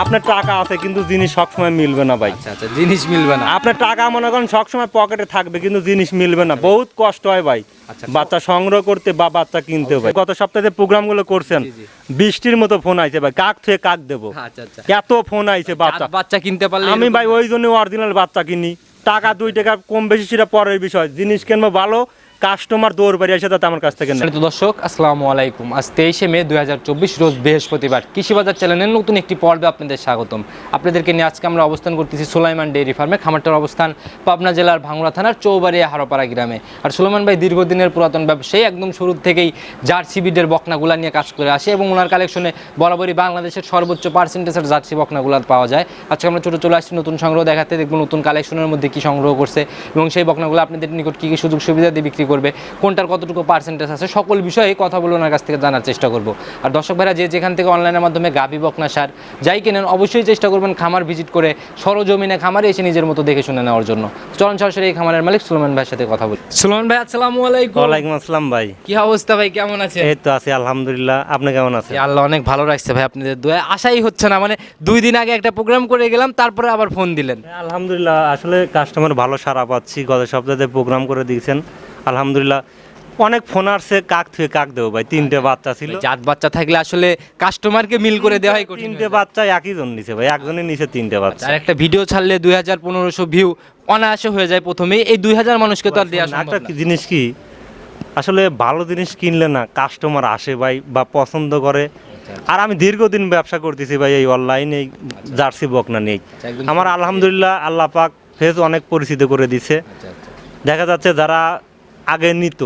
আপনার টাকা আছে কিন্তু জিনিস সবসময় মিলবে না ভাই। আচ্ছা আচ্ছা জিনিস মিলবে না। আপনার টাকা মনে করেন সবসময় পকেটে থাকবে কিন্তু জিনিস মিলবে না। বহুত কষ্ট হয় ভাই। আচ্ছা। বাচ্চা সংগ্রহ করতে বা বাচ্চা কিনতে ভাই। গত সপ্তাহে প্রোগ্রামগুলো করছেন। বৃষ্টির মতো ফোন আইছে ভাই। কাক থেকে কাক দেবো। আচ্ছা আচ্ছা। এত ফোন আইছে বাচ্চা। বাচ্চা কিনতে পারলে আমি ভাই ওই জন্য অরিজিনাল বাচ্চা কিনি। টাকা দুই টাকা কম বেশি সেটা পরের বিষয়। জিনিস কিনবো ভালো কাস্টমার দৌড় বাড়ি আসে তাতে আমার কাছ থেকে। সম্মানিত দর্শক, আসসালামু আলাইকুম। আজ তেইশে মে দু হাজার চব্বিশ, রোজ বৃহস্পতিবার। কৃষিবাজার চ্যানেলের নতুন একটি পর্বে আপনাদের স্বাগতম। আপনাদেরকে নিয়ে আজকে আমরা অবস্থান করতেছি সুলাইমান ডেইরি ফার্মে, খামারটার অবস্থান পাবনা জেলার ভাঙ্গুড়া থানার চৌবাড়িয়া হারোপাড়া গ্রামে। আর সুলাইমান ভাই দীর্ঘদিনের পুরাতন ব্যবসায়ী, একদম শুরু থেকেই জার্সি বিডের বকনাগুলা নিয়ে কাজ করে আসে এবং ওনার কালেকশনে বরাবরই বাংলাদেশের সর্বোচ্চ পার্সেন্টেজের জার্সি বকনাগুলা পাওয়া যায়। আজকে আমরা ছোটো চলে আসছি, নতুন সংগ্রহ দেখাতে দেখব নতুন কালেকশনের মধ্যে কি সংগ্রহ করছে এবং সেই বকনাগুলো আপনাদের নিকট কী কী সুযোগ সুবিধা দিয়ে বিক্রি করবে কোনটার কতটুকু পার্সেন্টেজ আছে সকল বিষয়ে কথা বলে ওনার কাছ থেকে জানার চেষ্টা করব। আর দর্শক ভাইরা যে যেখান থেকে অনলাইনের মাধ্যমে গাভি বকনা সার যাই কেনেন অবশ্যই চেষ্টা করবেন খামার ভিজিট করে সরজমিনে খামারে এসে নিজের মতো দেখে শুনে নেওয়ার জন্য। চলন সরাসরি এই খামারের মালিক সুলমান ভাইয়ের সাথে কথা বলি। সুলমান ভাই আসসালামু আলাইকুম। ওয়ালাইকুম আসসালাম ভাই। কি অবস্থা ভাই কেমন আছে এই তো আছি আলহামদুলিল্লাহ। আপনি কেমন আছেন? আল্লাহ অনেক ভালো রাখছে ভাই আপনাদের দোয়া। আশাই হচ্ছে না মানে দুই দিন আগে একটা প্রোগ্রাম করে গেলাম তারপরে আবার ফোন দিলেন। আলহামদুলিল্লাহ আসলে কাস্টমার ভালো সারা পাচ্ছি গত সপ্তাহে প্রোগ্রাম করে দিয়েছেন আলহামদুলিল্লাহ। অনেক ফোন আসছে কাক থেকে কাক দেবো ভাই তিনটে বাচ্চা ছিল। জাত বাচ্চা থাকলে আসলে কাস্টমারকে মিল করে দেওয়াই কঠিন তিনটে বাচ্চা একই জন নিছে ভাই একজনের নিচে তিনটে বাচ্চা। আর একটা ভিডিও ছাড়লে দুই হাজার পনেরোশো ভিউ অনায়াসে হয়ে যায় প্রথমেই এই দুই হাজার মানুষকে তো আর দেওয়া সম্ভব একটা জিনিস কি আসলে ভালো জিনিস কিনলে না কাস্টমার আসে ভাই বা পছন্দ করে। আর আমি দীর্ঘদিন ব্যবসা করতেছি ভাই এই অনলাইনে জার্সি বকনা নেই। আচ্ছা, আমার আলহামদুলিল্লাহ আল্লাহ পাক ফেজ অনেক পরিচিত করে দিছে। আচ্ছা, আচ্ছা। দেখা যাচ্ছে যারা আগে নিত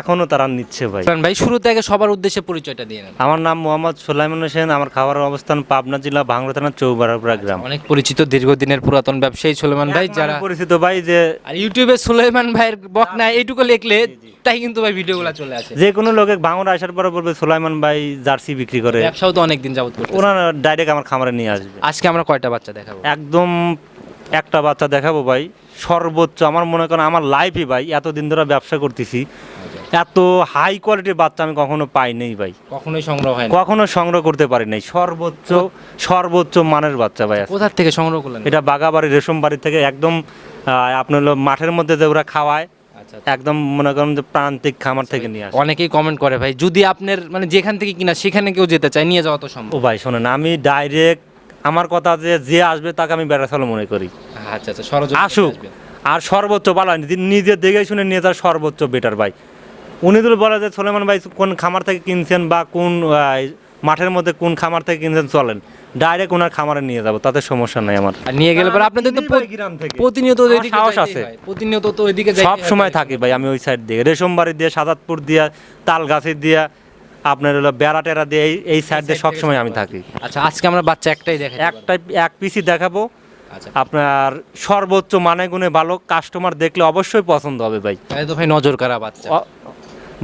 এখনও তারা নিচ্ছে ভাই। ভাই শুরু থেকে সবার উদ্দেশ্যে পরিচয়টা দিয়ে নেন। আমার নাম মোহাম্মদ সোলাইমান হোসেন আমার খাবারের অবস্থান পাবনা জেলা ভাঙ্গুড়া থানা চৌবাড়াপুরা গ্রাম। অনেক পরিচিত দীর্ঘদিনের পুরাতন ব্যবসায়ী সুলেমান ভাই যারা পরিচিত ভাই যে আর ইউটিউবে সুলেমান ভাইয়ের বক বকনা এইটুকু লিখলে তাই কিন্তু ভাই ভিডিওগুলো চলে আসে। যে কোনো লোকে ভাঙড়া আসার পরে বলবে সোলাইমান ভাই জার্সি বিক্রি করে। ব্যবসাও তো অনেকদিন যাবত করতে ওনারা ডাইরেক্ট আমার খামারে নিয়ে আসবে। আজকে আমরা কয়টা বাচ্চা দেখাবো? একদম একটা বাচ্চা দেখাবো ভাই। সর্বোচ্চ আমার মনে করেন আমার লাইফই ভাই এতদিন ধরে ব্যবসা করতেছি। এত হাই কোয়ালিটির বাচ্চা আমি কখনো পাই নাই ভাই। কখনোই সংগ্রহ হয় কখনো সংগ্রহ করতে পারি নাই। সর্বোচ্চ সর্বোচ্চ মানের বাচ্চা ভাই কোথার থেকে সংগ্রহ করলেন? এটা বাগাবাড়ি রেশম বাড়ি থেকে একদম আপনার হলো মাঠের মধ্যে যে ওরা খাওয়ায় আচ্ছা একদম মনে করেন যে প্রান্তিক খামার থেকে নিয়ে আসে। অনেকেই কমেন্ট করে ভাই যদি আপনার মানে যেখান থেকে কিনা সেখানে কেউ যেতে চায় নিয়ে যাওয়া তো সম্ভব। ও ভাই শোনেন আমি ডাইরেক্ট আমার কথা যে যে আসবে তাকে আমি বেড়াচালো মনে করি। আচ্ছা আচ্ছা আসুক। আর সর্বোচ্চ ভালো হয়। যদি নিজে দেখে শুনে নিয়ে যাওয়ার সর্বোচ্চ বেটার ভাই। উনি যদি বলে যে সোলেমান ভাই কোন খামার থেকে কিনছেন বা কোন মাঠের মধ্যে কোন খামার থেকে কিনছেন চলেন। ডাইরেক্ট ওনার খামারে নিয়ে যাব তাতে সমস্যা নাই আমার। নিয়ে গেলে পরে আপনাদের তো গ্রাম থেকে। প্রতিনিয়ত সাহস আছে। প্রতিনিয়ত তো ওইদিকে সব সময় থাকি ভাই আমি ওই সাইড দিয়ে। রেশমবাড়ি দিয়ে সাজাদপুর দিয়া তাল গাছের দিয়া আপনার হলো বেড়া টেরা দিয়ে এই এই সাইড দিয়ে সবসময় আমি থাকি। আচ্ছা আজকে আমরা বাচ্চা একটাই দেখাই। একটা এক পিসি দেখাবো। আচ্ছা। আপনার সর্বোচ্চ মানে গুণে ভালো কাস্টমার দেখলে অবশ্যই পছন্দ হবে ভাই। তাহলে তো ভাই নজর কারা বাচ্চা। অ-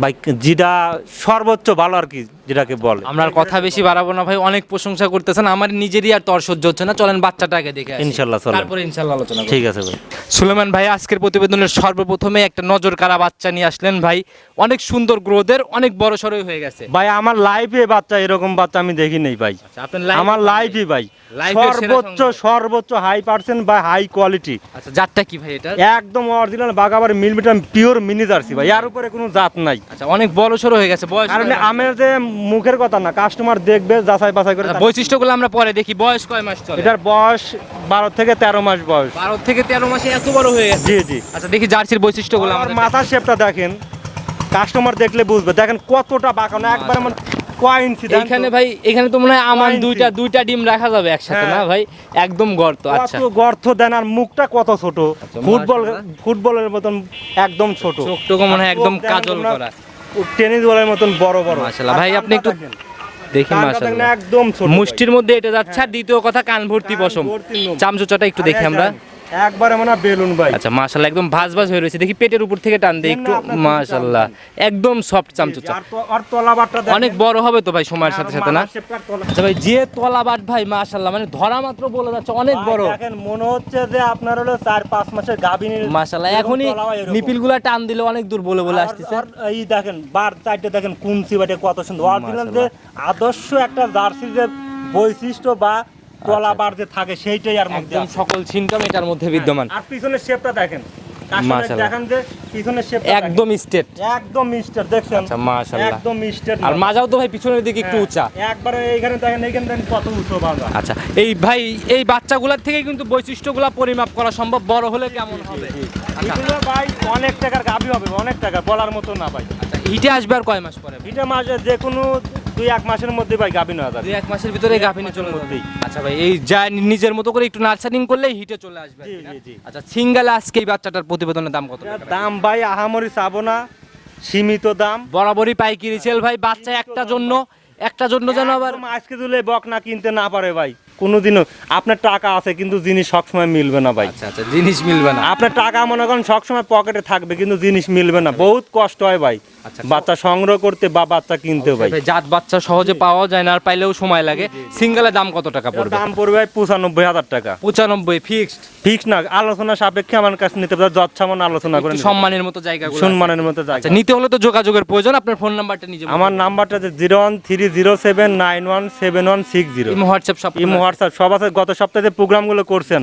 ভাই যেটা সর্বোচ্চ ভালো আর কি। যেটাকে বলে। আমরা আর কথা বেশি বাড়াবো না ভাই অনেক প্রশংসা করতেছেন আমার নিজেরই আর তর সহ্য হচ্ছে না চলেন বাচ্চাটাকে দেখে ইনশাল্লাহ, চলেন। তারপরে ইনশাল্লাহ আলোচনা ঠিক আছে ভাই। সুলেমান ভাই আজকের প্রতিবেদনের সর্বপ্রথমে একটা নজর কারা বাচ্চা নিয়ে আসলেন ভাই অনেক সুন্দর গ্রোথের অনেক বড় সড়ই হয়ে গেছে। ভাই আমার লাইফে বাচ্চা এরকম বাচ্চা আমি দেখি নেই ভাই। আচ্ছা, আমার লাইফই ভাই? সর্বোচ্চ সর্বোচ্চ হাই পার্সেন্ট বা হাই কোয়ালিটি আচ্ছা জাতটা কি ভাই এটা? একদম অরিজিনাল বাগাবার মিলমিটাম পিওর মিনি জার্সি ভাই এর উপরে কোনো জাত নাই। আচ্ছা অনেক বড় সড়ো হয়ে গেছে বয়স কারণ? আমার যে মুখের কথা না কাস্টমার দেখবে যাচাই বাছাই করে আচ্ছা, বৈশিষ্ট্যগুলো আমরা পরে দেখি বয়স কয় মাস চলে? এটার বয়স বারো থেকে তেরো মাস বয়স। বারো থেকে তেরো মাসে এত বড় হয়ে গেছে? জি জি। আচ্ছা দেখি জার্সির বৈশিষ্ট্যগুলো আমার মাথার শেপটা দেখেন কাস্টমার দেখলে বুঝবে। দেখেন কতটা বাঁকানো একবার ভাই এখানে তো মনে হয় আমান দুইটা দুইটা ডিম রাখা যাবে একসাথে। না ভাই? একদম গর্ত আচ্ছা। গর্ত দেন আর মুখটা কত ছোট? ফুটবল ফুটবলের মতন একদম ছোট। চোখটুকু মনে হয় একদম কাজল করা। টেনিস বলের মতন বড় বড়। মাশাআল্লাহ। ভাই, আপনি একটু দেখেন। দেখি মাশাআল্লাহ। একদম মুষ্টির মধ্যে এটা যাচ্ছে আর দ্বিতীয় কথা কান ভর্তি পশম। চামচুচাটা একটু দেখি আমরা। একবারে মনে বেলুন ভাই। আচ্ছা মাশাআল্লাহ একদম ভাজ ভাজ হয়ে রয়েছে। দেখি পেটের উপর থেকে টান দেই একটু। মাশাআল্লাহ একদম সফট চামচুচা আর তো- আর তলাবারটা অনেক বড় হবে তো ভাই সময়ের সাথে সাথে না? আচ্ছা ভাই যে তলা বাট ভাই মাশাআল্লাহ মানে ধরা মাত্র বলে যাচ্ছে অনেক বড়। দেখেন মনে হচ্ছে যে আপনার হলো চার পাঁচ মাসের গাভিনী মাশাআল্লাহ এখনই নিপিলগুলা টান দিলে অনেক দূর বলে বলে আসতেছে। এই দেখেন বার চারটে দেখেন কুঞ্চি বাটে কত সুন্দর। অরিজিনাল যে আদর্শ একটা জার্সি যে বৈশিষ্ট্য বা তলা বার যে থাকে সেইটাই আর মধ্যে একদম সকল সিমটম এটার মধ্যে বিদ্যমান। আর পিছনের শেপটা দেখেন। দেখেন যে পিছনের শেপটা একদম একদম দেখছেন? আচ্ছা, মাশাআল্লাহ। একদম আর মাজাও তো ভাই পিছনের দিকে একটু উঁচা। একবারে এইখানে দেখেন এইখানে দেখেন কত উঁচু আচ্ছা এই ভাই এই বাচ্চাগুলোর থেকে কিন্তু বৈশিষ্ট্যগুলো পরিমাপ করা সম্ভব। বড় হলে কেমন হবে? আচ্ছা। এগুলো ভাই অনেক টাকার গাবি হবে অনেক টাকা বলার মতো না ভাই। আচ্ছা হিটে আসবে আর কয় মাস পরে? মাসে যে কোনো দুই এক মাসের মধ্যে ভাই গাবি নেওয়া যাবে। দুই এক মাসের ভিতরে গাভিনে চলে যাবে। আচ্ছা ভাই এই যা নিজের মতো করে একটু নার্সারিং করলে হিটে চলে আসবে জি? জি, জি। আচ্ছা সিঙ্গেল আজকে এই বাচ্চাটার প্রতিবেদনের দাম কত দাম ভাই আহামরি চাবো না সীমিত দাম। বরাবরই পাইকারি সেল ভাই বাচ্চা একটা জন্য একটা জন্য যেন আবার আজকে দিলে বক না কিনতে না পারে ভাই। কোনোদিনও আপনার টাকা আছে কিন্তু জিনিস সবসময় মিলবে না ভাই। আচ্ছা আচ্ছা জিনিস মিলবে না। আপনার টাকা মনে করেন সবসময় পকেটে থাকবে কিন্তু জিনিস মিলবে না। বহুত কষ্ট হয় ভাই। বাচ্চা সংগ্রহ করতে বা বাচ্চা কিনতে ভাই। জাত বাচ্চা সহজে পাওয়া যায় না আর পাইলেও সময় লাগে। সিঙ্গেলের দাম কত টাকা পড়বে? দাম পড়বে ভাই পঁচানব্বই হাজার টাকা। পঁচানব্বই ফিক্সড ফিক্স না আলোচনা সাপেক্ষে আমার কাছে নিতে পারে যৎসামান্য আলোচনা করে সম্মানের মতো জায়গা সম্মানের মতো আচ্ছা জায়গা নিতে হলে তো যোগাযোগের প্রয়োজন আপনার ফোন নাম্বারটা নিজে আমার নাম্বারটা যে zero one three zero seven nine one seven one six zero. Imo WhatsApp সব ইমো হোয়াটসঅ্যাপ সব আছে। গত সপ্তাহে যে প্রোগ্রামগুলো করছেন।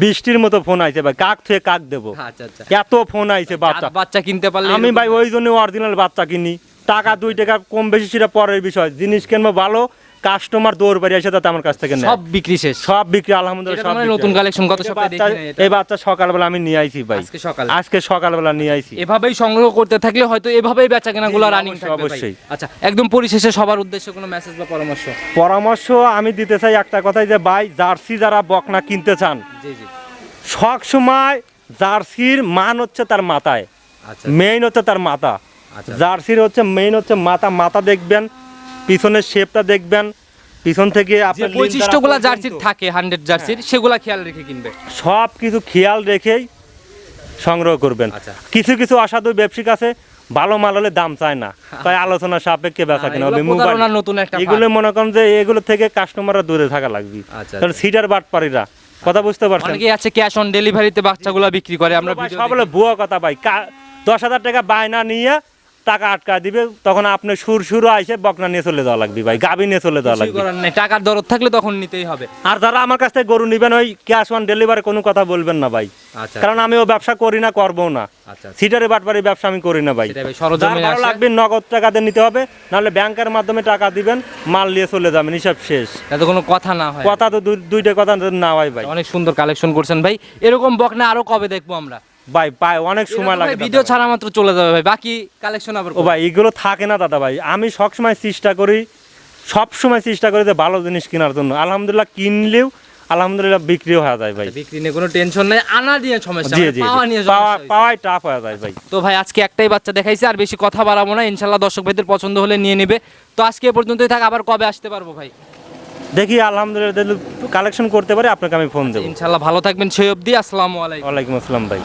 বৃষ্টির মতো ফোন আইছে ভাই কাক থেকে কাক দেবো। আচ্ছা আচ্ছা। এত ফোন আইছে বাচ্চা। বাচ্চা কিনতে পারলে আমি ভাই ওই জন্য অরিজিনাল বাচ্চা কিনি টাকা দুই টাকা কম বেশি সেটা পরের বিষয়। জিনিস কিনবো ভালো কাস্টমার দৌড় বাড়ি এসে তাতে আমার কাছ থেকে সব বিক্রি শেষ। সব বিক্রি আলহামদুলিল্লাহ সব। নতুন কালেকশন গত এই সপ্তাহে দেখি বাচ্চা- এই বাচ্চা সকালবেলা আমি নিয়ে আইছি ভাই। আজকে সকালে। আজকে সকালবেলা নিয়ে আইছি। এভাবেই সংগ্রহ করতে থাকলে হয়তো এভাবেই বেচা কেনাগুলো জি, রানিং থাকবে অবশ্যই। আচ্ছা একদম পরিশেষে সবার উদ্দেশ্যে কোনো মেসেজ বা পরামর্শ? পরামর্শ আমি দিতে চাই একটা কথাই যে ভাই জার্সি যারা বকনা কিনতে চান জি জি। সব সময় জার্সির মান হচ্ছে তার মাথায়। আচ্ছা। মেইন হচ্ছে তার মাথা। জার্সির হচ্ছে মেইন হচ্ছে মাথা মাথা দেখবেন পিছনের শেপটা দেখবেন পিছন থেকে আপনার বৈশিষ্ট্যগুলো জার্সির থাকে হান্ড্রেড জার্সির সেগুলা খেয়াল রেখে কিনবে। সব কিছু খেয়াল রেখেই সংগ্রহ করবেন। আচ্ছা। কিছু কিছু অসাধু ব্যবসায়িক আছে ভালো মাল হলে দাম চায় না। তাই আলোচনা সাপেক্ষে বেচা কিনা হবে। এগুলো নতুন একটা এগুলো মনে করেন যে এগুলো থেকে কাস্টমাররা দূরে থাকা লাগবে। আচ্ছা, কারণ সিটার বাটপাড়িরা কথা বুঝতে পারছেন? অনেকেই আছে ক্যাশ অন ডেলিভারিতে বাচ্চাগুলো বিক্রি করে আমরা সব ভুয়া কথা ভাই। কা- দশ হাজার টাকা বায়না নিয়ে টাকা আটকা দিবে তখন আপনি সুর সুরও আইসে বকনা নিয়ে চলে যাওয়া লাগবে ভাই গাবি নিয়ে চলে যাওয়া লাগবে। করার নেই টাকার দরদ থাকলে তখন নিতেই হবে। আর যারা আমার কাছ থেকে গরু নিবেন ওই ক্যাশ অন ডেলিভারি কোনো কথা বলবেন না ভাই। আচ্ছা। কারণ আমি ও ব্যবসা করি না করব না। আচ্ছা সিটারে বাটবারি ব্যবসা আমি করি না ভাই। সেটাই ভাই, যার সরজমিনে ভালো আসে। লাগবে নগদ টাকাতে নিতে হবে নাহলে ব্যাংকের মাধ্যমে টাকা দিবেন মাল নিয়ে চলে যাবেন হিসাব শেষ। যাতে কোনো কথা না হয়। কথা তো দুই- দুইটা কথা না হয় ভাই। অনেক সুন্দর কালেকশন করছেন ভাই। এরকম বকনা আরও কবে দেখব আমরা? ভাই ভাই অনেক সময় লাগে ভিডিও ছাড়া মাত্র চলে যাবে ভাই বাকি কালেকশন আবার ও ভাই এগুলো থাকে না দাদা ভাই। আমি সবসময় চেষ্টা করি সব সময় চেষ্টা করি যে ভালো জিনিস কেনার জন্য। আলহামদুলিল্লাহ কিনলেও আলহামদুলিল্লাহ বিক্রিও হয়ে যায় ভাই। বিক্রি নিয়ে কোনো টেনশন নাই আনা নিয়ে সমস্যা পাওয়া নিয়ে পাওয়া পাওয়াই টাফ হয়ে যায় ভাই। তো ভাই আজকে একটাই বাচ্চা দেখাইছে আর বেশি কথা বাড়াবো না ইনশাল্লাহ দর্শক ভাইদের পছন্দ হলে নিয়ে নেবে। তো আজকে এ পর্যন্তই থাক আবার কবে আসতে পারব ভাই? দেখি আলহামদুলিল্লাহ কালেকশন করতে পারি আপনাকে আমি ফোন দেবো। ইনশাল্লাহ ভালো থাকবেন সেই অবধি আসসালামু আলাইকুম। ওয়ালাইকুম আসসালাম ভাই।